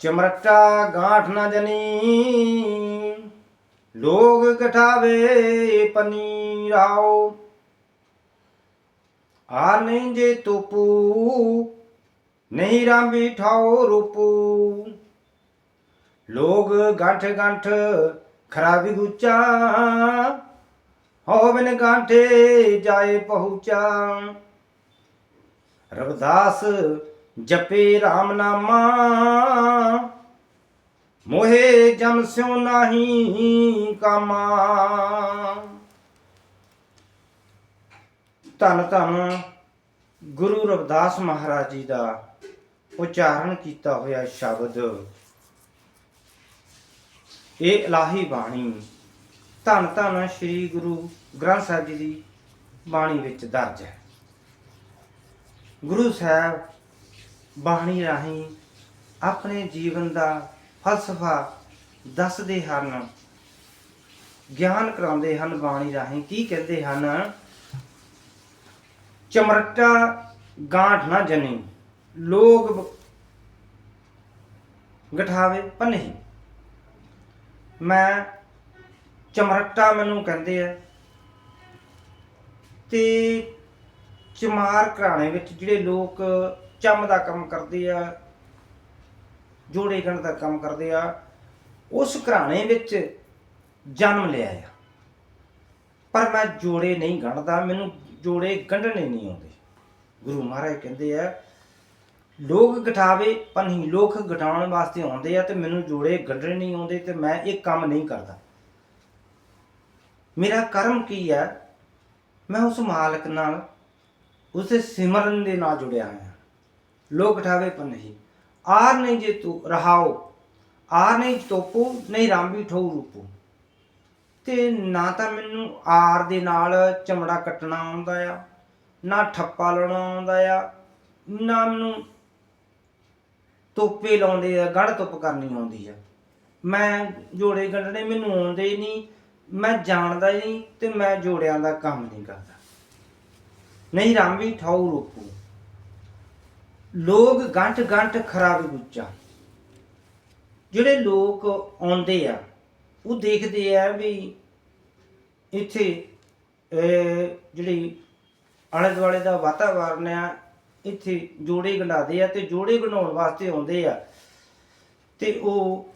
ਚਮਰਟਾ ਗਾਂਠ ਨਾ ਜਨੀ। ਲੋਗ ਕਠਾਵੇ ਪਨੀ ਰਾਓ ਆ ਨਹੀਂ ਜੇ ਤੁਪੂ, ਨਹੀਂ ਰਾਂਬੀ ਠਾਓ ਰੂਪੂ। ਲੋਗ ਗੰਠ ਗੰਠ ਖਰਾਬੀ ਗੁੱਚਾ, ਹੋ ਬਿਨ ਗਾਂਠੇ ਜਾਏ ਪਹੁੰਚਾ। ਰਵਦਾਸ ਜਪੇ RAM ਨਾਮਾ। ਮੋਹੇ ਜਮ ਸਿਉ ਨਾਹੀ ਕਾਮਾ। ਧੰਨ ਧੰਨ ਗੁਰੂ ਰਵਿਦਾਸ ਮਹਾਰਾਜ ਜੀ ਦਾ ਉਚਾਰਨ ਕੀਤਾ ਹੋਇਆ ਸ਼ਬਦ। ਇਹ ਇਲਾਹੀ ਬਾਣੀ। ਧੰਨ ਧੰਨ ਸ੍ਰੀ ਗੁਰੂ ਗ੍ਰੰਥ ਸਾਹਿਬ ਜੀ ਦੀ ਬਾਣੀ ਵਿੱਚ ਦਰਜ ਹੈ। ਗੁਰੂ ਸਾਹਿਬ ਬਾਣੀ ਰਾਹੀਂ ਆਪਣੇ ਜੀਵਨ ਦਾ ਫਲਸਫਾ ਦੱਸਦੇ ਹਨ। ਗਿਆਨ ਕਰਾਉਂਦੇ ਹਨ ਬਾਣੀ ਰਾਹੀਂ। ਕੀ ਕਹਿੰਦੇ ਹਨ? ਚਮਰਟਾ ਗਾਂਠ ਨਾ ਜਨੇ, ਲੋਗ ਗਠਾਵੇ ਪਨਹੀ ਮੈਂ ਚਮਰਟਾ ਮੈਨੂੰ ਕਹਿੰਦੇ ਆ, ਤੇ ਚਮਾਰ ਘਰਾਣੇ ਵਿੱਚ ਜਿਹੜੇ ਲੋਕ ਚੰਮ ਦਾ ਕੰਮ ਕਰਦੇ ਆ, ਜੋੜੇ ਗਣ ਦਾ ਕੰਮ ਕਰਦੇ ਆ, ਉਸ ਘਰਾਣੇ ਵਿੱਚ ਜਨਮ ਲਿਆ ਆ। ਪਰ ਮੈਂ ਜੋੜੇ ਨਹੀਂ ਗਣਦਾ, ਮੈਨੂੰ ਜੋੜੇ ਗੰਢਣੇ ਨਹੀਂ ਆਉਂਦੇ। ਗੁਰੂ ਮਹਾਰਾਜ ਕਹਿੰਦੇ ਆ, ਲੋਕ ਗਠਾਵੇ ਪਨਹੀ ਲੋਕ ਗਠਾਉਣ ਵਾਸਤੇ ਆਉਂਦੇ ਆ ਤੇ ਮੈਨੂੰ ਜੋੜੇ ਗੰਢਣੇ ਨਹੀਂ ਆਉਂਦੇ ਤੇ ਮੈਂ ਇਹ ਕੰਮ ਨਹੀਂ ਕਰਦਾ। ਮੇਰਾ ਕਰਮ ਕੀ ਹੈ ਮੈਂ ਉਸ ਮਾਲਕ ਨਾਲ ਉਸੇ ਸਿਮਰਨ ਦੇ ਨਾਲ ਜੁੜਿਆ ਹੋਇਆ ਲੋਕ ਠਾਵੇ ਪਨਹੀ ਆਰ ਨਹੀਂ ਜੇ ਤੂੰ ਰਹਾਓ। ਆਰ ਨਹੀਂ ਤੋਪੋ ਨਹੀਂ ਰਾਮੀ ਠੋ ਰੂਪੂ। ਤੇ ਨਾ ਤਾਂ ਮੈਨੂੰ ਆਰ ਦੇ ਨਾਲ ਚਮੜਾ ਕੱਟਣਾ ਆਉਂਦਾ ਆ, ਨਾ ਠੱਪਾ ਲਾਉਣਾ ਆਉਂਦਾ ਆ, ਨਾ ਮੈਨੂੰ ਤੋਪੇ ਲਾਉਂਦੇ ਆ, ਗੜ ਤੁੱਪ ਕਰਨੀ ਆਉਂਦੀ ਆ। ਮੈਂ ਜੋੜੇ ਗੰਢਣੇ ਮੈਨੂੰ ਆਉਂਦੇ ਹੀ ਨਹੀਂ, ਮੈਂ ਜਾਣਦਾ ਹੀ ਨਹੀਂ ਤੇ ਮੈਂ ਜੋੜਿਆਂ ਦਾ ਕੰਮ ਨਹੀਂ ਕਰਦਾ। ਨਹੀਂ ਰਾਮੀ ਠਾਉ ਰੂਪੂ ਲੋਕ ਗੰਟ ਗੰਟ ਖਰਾਬ ਗੁੱਚਾ ਜਿਹੜੇ ਲੋਕ ਆਉਂਦੇ ਆ ਉਹ ਦੇਖਦੇ ਆ ਵੀ ਇੱਥੇ ਅਹ, ਜਿਹੜੀ ਆਲੇ ਦੁਆਲੇ ਦਾ ਵਾਤਾਵਰਨ ਆ ਇੱਥੇ ਜੋੜੇ ਗੰਢਾਦੇ ਆ ਤੇ ਜੋੜੇ ਬਣਾਉਣ ਵਾਸਤੇ ਆਉਂਦੇ ਆ। ਤੇ ਉਹ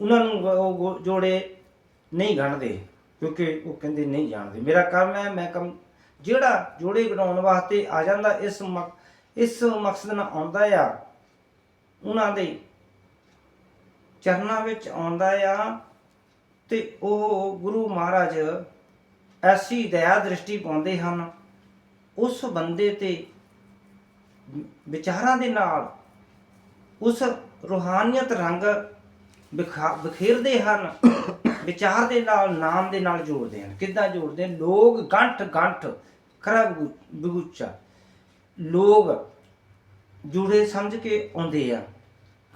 ਉਹਨਾਂ ਨੂੰ ਉਹ ਜੋੜੇ ਨਹੀਂ ਗੰਢਦੇ ਕਿਉਂਕਿ ਉਹ ਕਹਿੰਦੇ ਨਹੀਂ ਜਾਣਦੇ। ਮੇਰਾ ਕੰਮ ਹੈ ਮੈਂ ਕੰਮ ਜਿਹੜਾ ਜੋੜੇ ਬਣਾਉਣ ਵਾਸਤੇ ਆ ਜਾਂਦਾ, ਇਸ ਮਕ- ਇਸ ਮਕਸਦ ਨਾਲ ਆਉਂਦਾ ਆ, ਉਹਨਾਂ ਦੇ ਚਰਨਾਂ ਵਿੱਚ ਆਉਂਦਾ ਆ ਤੇ ਉਹ ਗੁਰੂ ਮਹਾਰਾਜ ਐਸੀ ਦਇਆ ਦ੍ਰਿਸ਼ਟੀ ਪਾਉਂਦੇ ਹਨ। ਉਸ ਬੰਦੇ ਤੇ ਵਿਚਾਰਾਂ ਦੇ ਨਾਲ ਉਸ ਰੂਹਾਨੀਅਤ ਰੰਗ ਵਿਖਾ- ਬਿਖੇਰਦੇ ਹਨ ਵਿਚਾਰ ਦੇ ਨਾਲ, ਨਾਮ ਦੇ ਨਾਲ ਜੋੜਦੇ ਹਨ। ਕਿੱਦਾਂ ਜੋੜਦੇ? ਹਨ? ਲੋਕ ਗੰਠ ਗੰਠ, ਖਰਾ ਬਗੂਚਾ ਲੋਕ ਜੁੜੇ ਸਮਝ ਕੇ ਆਉਂਦੇ ਆ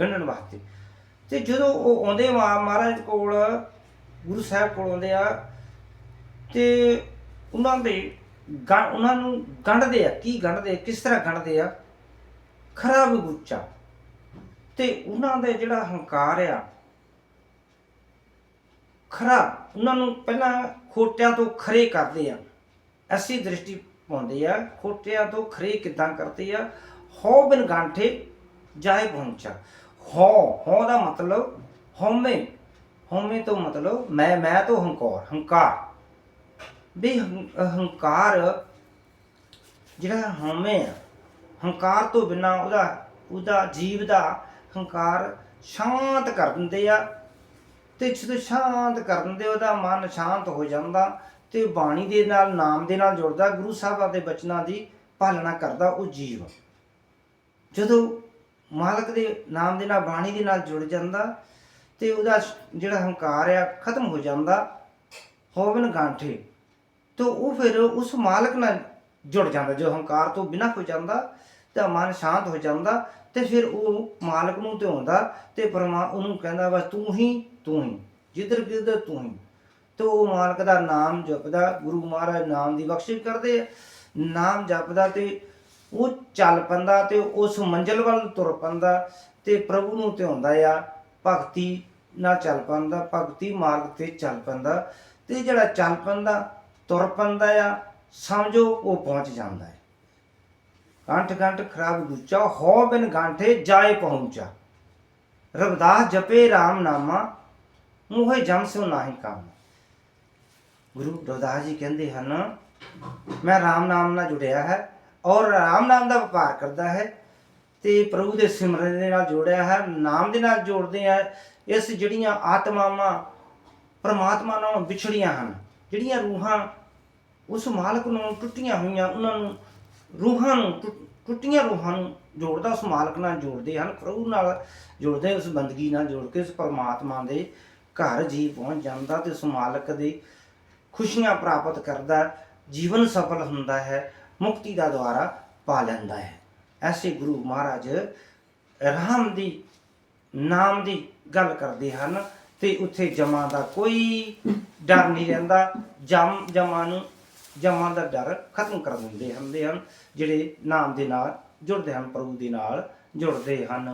ਗੰਢਣ ਵਾਸਤੇ। ਤੇ ਜਦੋਂ ਉਹ ਆਉਂਦੇ ਮਾ- ਮਹਾਰਾਜ ਕੋਲ, ਗੁਰੂ ਸਾਹਿਬ ਕੋਲ ਆਉਂਦੇ ਆ, ਤੇ ਉਹਨਾਂ ਦੇ ਗੰ- ਉਹਨਾਂ ਨੂੰ ਗੰਢਦੇ ਆ। ਕੀ ਗੰਢਦੇ? ਆ ਕਿਸ ਤਰ੍ਹਾਂ ਗੰਢਦੇ ਆ? ਖਰਾ ਬਗੂਚਾ ਤੇ ਉਹਨਾਂ ਦੇ ਜਿਹੜਾ ਹੰਕਾਰ ਆ ਖਰਾ, ਉਹਨਾਂ ਨੂੰ ਪਹਿਲਾਂ ਖੋਟਿਆਂ ਤੋਂ ਖਰੇ ਕਰਦੇ ਆ। ਐਸੀ ਦ੍ਰਿਸ਼ਟੀ ਪਾਉਂਦੇ ਆ, ਖੋਟਿਆਂ ਤੋਂ ਖਰੇ ਕਿਦਾਂ ਕਰਦੇ ਆ? ਹਉ ਬਿਨ ਗਾਂਠੇ ਜਾਏ ਪਹੁੰਚਾ ਹਉ ਹਉ ਦਾ ਮਤਲਬ ਹਉਮੈ ਹਉਮੈ ਤੋਂ ਮਤਲਬ ਮੈਂ ਮੈਂ ਤੋਂ ਹੰਕਾਰ ਹੰਕਾਰ। ਵੀ ਹੰ- ਹੰਕਾਰ ਜਿਹੜਾ ਹਉਮੈ ਆ, ਹੰਕਾਰ ਤੋਂ ਬਿਨਾ ਉਹਦਾ ਉਹਦਾ ਜੀਵ ਦਾ ਹੰਕਾਰ ਸ਼ਾਂਤ ਕਰ ਦਿੰਦੇ ਆ ਤੇ ਜਦੋਂ ਸ਼ਾਂਤ ਕਰ ਦਿੰਦੇ, ਉਹਦਾ ਮਨ ਸ਼ਾਂਤ ਹੋ ਜਾਂਦਾ ਤੇ ਬਾਣੀ ਦੇ ਨਾਲ, ਨਾਮ ਦੇ ਨਾਲ ਜੁੜਦਾ, ਗੁਰੂ ਸਾਹਿਬਾਂ ਦੇ ਬਚਨਾਂ ਦੀ ਪਾਲਣਾ ਕਰਦਾ ਉਹ ਜੀਵ। ਜਦੋਂ ਮਾਲਕ ਦੇ ਨਾਮ ਦੇ ਨਾਲ, ਬਾਣੀ ਦੇ ਨਾਲ ਜੁੜ ਜਾਂਦਾ ਤੇ ਉਹਦਾ ਜਿਹੜਾ ਹੰਕਾਰ ਆ, ਖਤਮ ਹੋ ਜਾਂਦਾ, ਹੋਵਨ ਗਾਂਠੇ, ਤੇ ਉਹ ਫਿਰ ਉਸ ਮਾਲਕ ਨਾਲ ਜੁੜ ਜਾਂਦਾ, ਜੋ ਹੰਕਾਰ ਤੋਂ ਬਿਨਾਂ ਹੋ ਜਾਂਦਾ ਤਾਂ ਮਨ ਸ਼ਾਂਤ ਹੋ ਜਾਂਦਾ ਤੇ ਫਿਰ ਉਹ ਮਾਲਕ ਨੂੰ ਧਿਆਉਂਦਾ ਤੇ ਪਰਮਾ ਉਹਨੂੰ ਕਹਿੰਦਾ ਬਸ ਤੂੰ ਹੀ ਤੂੰ ਹੀ, ਜਿੱਧਰ ਕਿੱਧਰ ਤੂੰ ਹੀ। ਤੇ ਉਹ ਮਾਲਕ ਦਾ ਨਾਮ ਜਪਦਾ, ਗੁਰੂ ਮਹਾਰਾਜ ਨਾਮ ਦੀ ਬਖਸ਼ਿਸ਼ ਕਰਦੇ ਆ। ਨਾਮ ਜਪਦਾ ਤੇ ਉਹ ਚੱਲ ਪੈਂਦਾ ਤੇ ਉਸ ਮੰਜ਼ਿਲ ਵੱਲ ਤੁਰ ਪੈਂਦਾ ਤੇ ਪ੍ਰਭੂ ਨੂੰ ਧਿਆਉਂਦਾ ਆ। ਭਗਤੀ ਨਾਲ ਚੱਲ ਪੈਂਦਾ, ਭਗਤੀ ਮਾਰਗ ਤੇ ਚੱਲ ਪੈਂਦਾ ਤੇ ਜਿਹੜਾ ਚੱਲ ਪੈਂਦਾ, ਤੁਰ ਪੈਂਦਾ ਆ, ਸਮਝੋ ਉਹ ਪਹੁੰਚ ਜਾਂਦਾ ਹੈ ਕੰਠ ਕੰਠ ਖਰਾਬ ਦੂਚਾ ਹੋ ਬਿਨ ਗਾਂਠੇ ਜਾਏ ਪਹੁੰਚਾ। ਰਵਦਾਸ ਜਪੇ RAM ਨਾਮਾ, ਮੋਹਿ ਜਮ ਸੋ ਨਾਹੀ ਕੰਮ। ਗੁਰੂ ਰਵਿਦਾਸ ਜੀ ਕਹਿੰਦੇ ਹਨ, ਮੈਂ RAM ਨਾਮ ਨਾਲ ਜੁੜਿਆ ਹੈ ਔਰ RAM ਨਾਮ ਦਾ ਵਪਾਰ ਕਰਦਾ ਹੈ ਤੇ ਪ੍ਰਭੂ ਦੇ ਸਿਮਰਨ ਦੇ ਨਾਲ ਜੋੜਿਆ ਹੈ, ਨਾਮ ਦੇ ਨਾਲ ਜੋੜਦੇ ਆ, ਇਸ ਜਿਹੜੀਆਂ ਆਤਮਾਵਾਂ, ਪਰਮਾਤਮਾ ਨਾਲ ਵਿਛੜੀਆਂ ਹਨ, ਜਿਹੜੀਆਂ ਰੂਹਾਂ ਉਸ ਮਾਲਕ ਨੂੰ ਟੁੱਟੀਆਂ ਹੋਈਆਂ, ਉਹਨਾਂ ਨੂੰ ਰੂਹਾਂ ਨੂੰ ਟੁੱਟ- ਟੁੱਟੀਆਂ ਰੂਹਾਂ ਨੂੰ ਜੋੜਦਾ, ਉਸ ਮਾਲਕ ਨਾਲ ਜੋੜਦੇ ਹਨ, ਪ੍ਰਭੂ ਨਾਲ ਜੋੜਦੇ, ਉਸ ਬੰਦਗੀ ਨਾਲ ਜੋੜ ਕੇ ਉਸ ਪਰਮਾਤਮਾ ਦੇ ਘਰ ਜੀ ਪਹੁੰਚ ਜਾਂਦਾ ਤੇ ਉਸ ਮਾਲਕ ਦੀ ਖੁਸ਼ੀਆਂ ਪ੍ਰਾਪਤ ਕਰਦਾ, ਜੀਵਨ ਸਫਲ ਹੁੰਦਾ ਹੈ, ਮੁਕਤੀ ਦਾ ਦੁਆਰਾ ਪਾ ਲੈਂਦਾ ਹੈ। ਐਸੇ ਗੁਰੂ ਮਹਾਰਾਜ ਰਾਮ ਦੀ, ਨਾਮ ਦੀ ਗੱਲ ਕਰਦੇ ਹਨ ਤੇ ਉੱਥੇ ਜਮਾਂ ਦਾ ਕੋਈ ਡਰ ਨਹੀਂ ਰਹਿੰਦਾ, ਜਮ, ਜਮਾਂ ਨੂੰ ਜਮਾਂ ਦਾ ਡਰ ਖਤਮ ਕਰ ਦਿੰਦੇ ਹੁੰਦੇ ਹਨ, ਜਿਹੜੇ ਨਾਮ ਦੇ ਨਾਲ ਜੁੜਦੇ ਹਨ, ਪ੍ਰਭੂ ਦੇ ਨਾਲ ਜੁੜਦੇ ਹਨ।